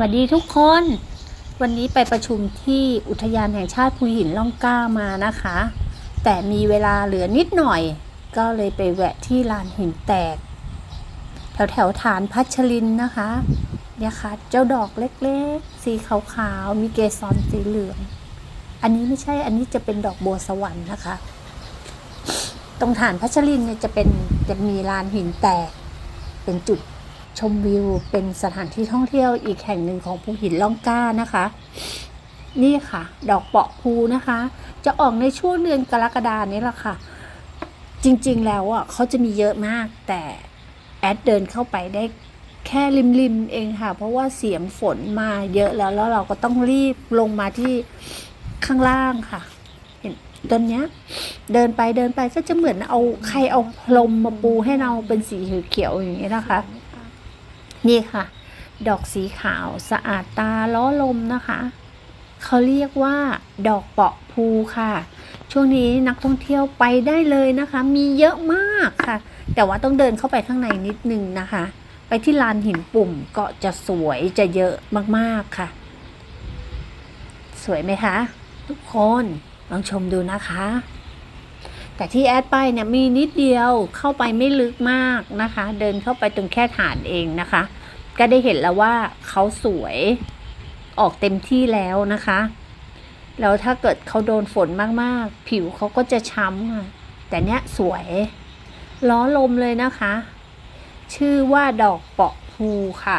วัสดีทุกคน วันนี้ไปประชุมที่อุทยานแห่งชาติภูหินล่องกล้ามานะคะ แต่มีเวลาเหลือนิดหน่อย ก็เลยไปแวะที่ลานหินแตก แถวแถวฐานพัชรินนะคะเนี่ยค่ะเจ้าดอกเล็กๆ สีขาวๆ มีเกสรสีเหลือง อันนี้ไม่ใช่อันนี้จะเป็นดอกบัวสวรรค์นะคะ ตรงฐานพัชรินเนี่ยจะเป็นจะมีลานหินแตก เป็นจุด ชมวิว เป็นสถานที่ท่องเที่ยวอีกแห่งหนึ่งของภูหินล่องกล้านะคะ นี่ค่ะ ดอกเปาะภูนะคะ จะออกในช่วงเดือนกรกฎานี้แหละค่ะ จริงๆแล้วอะเขาจะมีเยอะมากแต่แอดเดินเข้าไปได้แค่ริมๆเองค่ะ เพราะว่าเสียงฝนมาเยอะแล้วแล้วเราก็ต้องรีบลงมาที่ข้างล่างค่ะ เห็นต้นเนี้ย เดินไปเดินไปก็จะเหมือนเอาใครเอาพรมมาปูให้เราเป็นสีเขียวอย่างนี้นะคะ นี่ค่ะ ดอกสีขาวสะอาดตาล้อลมนะคะ เขาเรียกว่า ดอกเปาะภูค่ะ ช่วงนี้นักท่องเที่ยวไปได้เลยนะคะ มีเยอะมากค่ะ แต่ว่าต้องเดินเข้าไปข้างในนิดนึงนะคะ ไปที่ลานหินปุ่มก็จะสวยจะเยอะมากๆค่ะ สวยไหมคะ ทุกคนลองชมดูนะคะ แต่ที่แอดไปเนี่ยมีนิดเดียวเข้าไปไม่ลึกมากนะคะ เดินเข้าไปตรงแค่ฐานเองนะคะ ก็ได้เห็นแล้วว่าเขาสวยออกเต็มที่แล้วนะคะ แล้วถ้าเกิดเขาโดนฝนมากๆ ผิวเขาก็จะช้ำแต่เนี้ยสวย ล้อลมเลยนะคะ ชื่อว่าดอกเปาะภูค่ะ